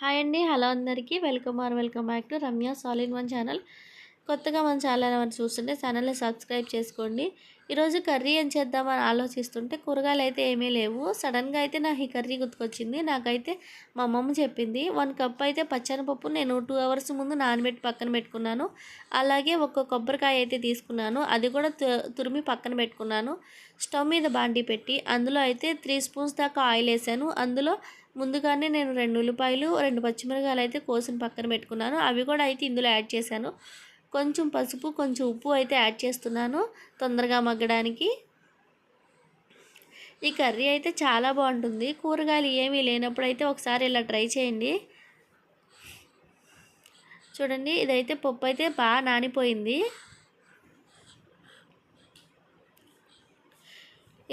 Hi అండి. Hello అందరికీ. Welcome or welcome back to Ramya సాలిన్ one channel. కొత్తగా మన ఛానల్ ఏమైనా చూస్తుంటే ఛానల్ని సబ్స్క్రైబ్ చేసుకోండి. ఈరోజు కర్రీ ఏం చేద్దామని ఆలోచిస్తుంటే కూరగాయలు అయితే ఏమీ లేవు. సడన్గా అయితే నాకు ఈ కర్రీ గుర్తుకొచ్చింది. నాకైతే మా అమ్మమ్మ చెప్పింది వన్ కప్ అయితే పచ్చనిపప్పు నేను టూ అవర్స్ ముందు నానబెట్టి పక్కన పెట్టుకున్నాను. అలాగే ఒక కొబ్బరికాయ అయితే తీసుకున్నాను. అది కూడా తురిమి పక్కన పెట్టుకున్నాను. స్టవ్ మీద బాండి పెట్టి అందులో అయితే త్రీ స్పూన్స్ దాకా ఆయిల్ వేసాను. అందులో ముందుగానే నేను రెండు ఉల్లిపాయలు రెండు పచ్చిమిరకాయలు అయితే కోసిన పక్కన పెట్టుకున్నాను. అవి కూడా అయితే ఇందులో యాడ్ చేశాను. కొంచెం పసుపు కొంచెం ఉప్పు అయితే యాడ్ చేస్తున్నాను తొందరగా మగ్గడానికి. ఈ కర్రీ అయితే చాలా బాగుంటుంది. కూరగాయలు ఏమీ లేనప్పుడు అయితే ఒకసారి ఇలా ట్రై చేయండి. చూడండి ఇదైతే పప్పు అయితే బాగా నానిపోయింది.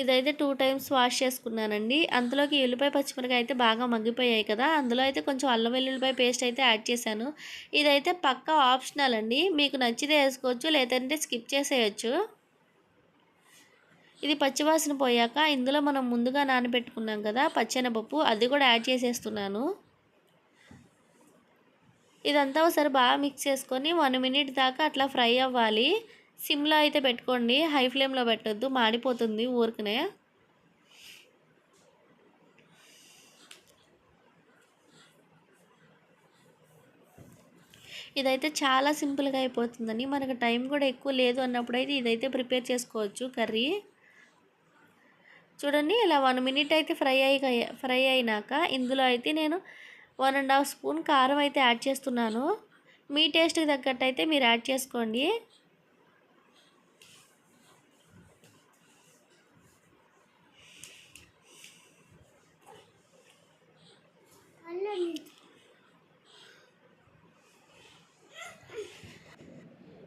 ఇదైతే టూ టైమ్స్ వాష్ చేసుకున్నానండి. అందులోకి ఎల్లిపాయ పచ్చిమిరకాయ అయితే బాగా మగ్గిపోయాయి కదా. అందులో అయితే కొంచెం అల్లం వెల్లుల్లిపాయ పేస్ట్ అయితే యాడ్ చేశాను. ఇదైతే పక్కా ఆప్షనల్ అండి. మీకు నచ్చితే వేసుకోవచ్చు లేదంటే స్కిప్ చేసేయచ్చు. ఇది పచ్చివాసన పోయాక ఇందులో మనం ముందుగా నానబెట్టుకున్నాం కదా పచ్చెనపప్పు అది కూడా యాడ్ చేసేస్తున్నాను. ఇదంతా ఒకసారి బాగా మిక్స్ చేసుకొని వన్ మినిట్ దాకా అట్లా ఫ్రై అవ్వాలి. సిమ్లో అయితే పెట్టుకోండి. హై ఫ్లేమ్లో పెట్టద్దు. మాడిపోతుంది ఊరికనే. ఇదైతే చాలా సింపుల్గా అయిపోతుందని. మనకు టైం కూడా ఎక్కువ లేదు అన్నప్పుడు అయితే ఇదైతే ప్రిపేర్ చేసుకోవచ్చు కర్రీ. చూడండి ఇలా వన్ మినిట్ అయితే ఫ్రై అయి ఫ్రై అయినాక ఇందులో అయితే నేను వన్ అండ్ హాఫ్ స్పూన్ కారం అయితే యాడ్ చేస్తున్నాను. మీ టేస్ట్కి తగ్గట్టు అయితే మీరు యాడ్ చేసుకోండి.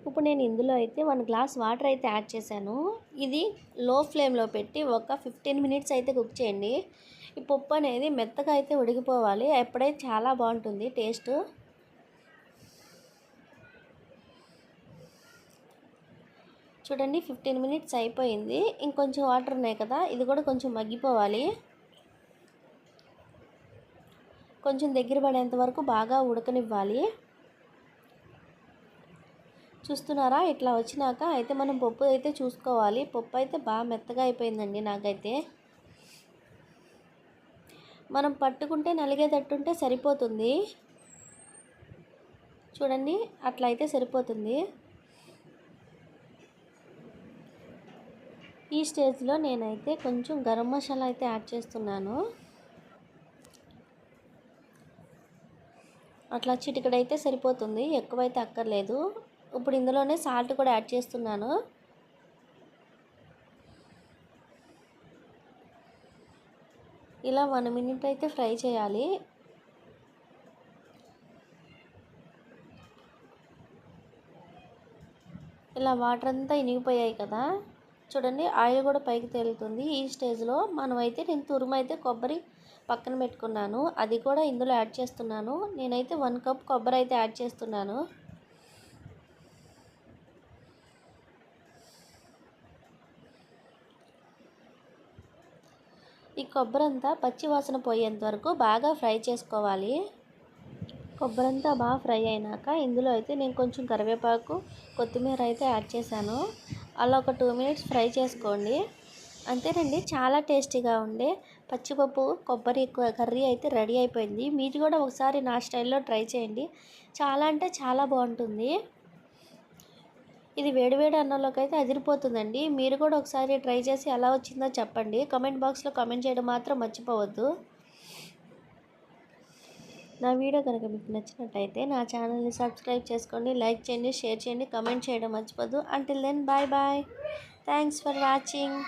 ఇప్పుడు నేను ఇందులో అయితే వన్ గ్లాస్ వాటర్ అయితే యాడ్ చేశాను. ఇది లో ఫ్లేమ్లో పెట్టి ఒక ఫిఫ్టీన్ మినిట్స్ అయితే కుక్ చేయండి. ఈ పప్పు అనేది మెత్తగా అయితే ఉడికిపోవాలి. ఎప్పుడైతే చాలా బాగుంటుంది టేస్ట్. చూడండి ఫిఫ్టీన్ మినిట్స్ అయిపోయింది. ఇంకొంచెం వాటర్ ఉన్నాయి కదా ఇది కూడా కొంచెం మగ్గిపోవాలి. కొంచెం దగ్గర పడేంత వరకు బాగా ఉడకనివ్వాలి. చూస్తున్నారా? ఇట్లా వచ్చినాక అయితే మనం పప్పు అయితే చూసుకోవాలి. పప్పు అయితే బాగా మెత్తగా అయిపోయిందండి నాకైతే. మనం పట్టుకుంటే నలిగేటట్టుంటే సరిపోతుంది. చూడండి అట్లా అయితే సరిపోతుంది. ఈ స్టేజ్లో నేనైతే కొంచెం గరం మసాలా అయితే యాడ్ చేస్తున్నాను. అట్లా చిటికడైతే సరిపోతుంది. ఎక్కువైతే అక్కర్లేదు. ఇప్పుడు ఇందులోనే సాల్ట్ కూడా యాడ్ చేస్తున్నాను. ఇలా వన్ మినిట్ అయితే ఫ్రై చేయాలి. ఇలా వాటర్ అంతా ఇనిగిపోయాయి కదా. చూడండి ఆయిల్ కూడా పైకి తేలుతుంది. ఈ స్టేజ్లో మనమైతే నేను తురుమైతే కొబ్బరి పక్కన పెట్టుకున్నాను. అది కూడా ఇందులో యాడ్ చేస్తున్నాను. నేనైతే వన్ కప్ కొబ్బరి అయితే యాడ్ చేస్తున్నాను. ఈ కొబ్బరి అంతా పచ్చి వాసన పోయేంత వరకు బాగా ఫ్రై చేసుకోవాలి. కొబ్బరి అంతా బాగా ఫ్రై అయినాక ఇందులో అయితే నేను కొంచెం కరివేపాకు కొత్తిమీర అయితే యాడ్ చేశాను. అలా ఒక టూ మినిట్స్ ఫ్రై చేసుకోండి. అంతేనండి చాలా టేస్టీగా ఉండే పచ్చిపప్పు కొబ్బరి కర్రీ అయితే రెడీ అయిపోయింది. మీరు కూడా ఒకసారి నా స్టైల్లో ట్రై చేయండి. చాలా అంటే చాలా బాగుంటుంది. ఇది వేడివేడి అన్నంలోకి అయితే అదిరిపోతుందండి. మీరు కూడా ఒకసారి ట్రై చేసి ఎలా వచ్చిందో చెప్పండి. కమెంట్ బాక్స్లో కమెంట్ చేయడం మాత్రం మర్చిపోవద్దు. నా వీడియో కనుక మీకు నచ్చినట్టయితే నా ఛానల్ని సబ్స్క్రైబ్ చేసుకోండి లైక్ చేయండి షేర్ చేయండి కమెంట్ చేయడం మర్చిపోద్దు until then bye bye thanks for watching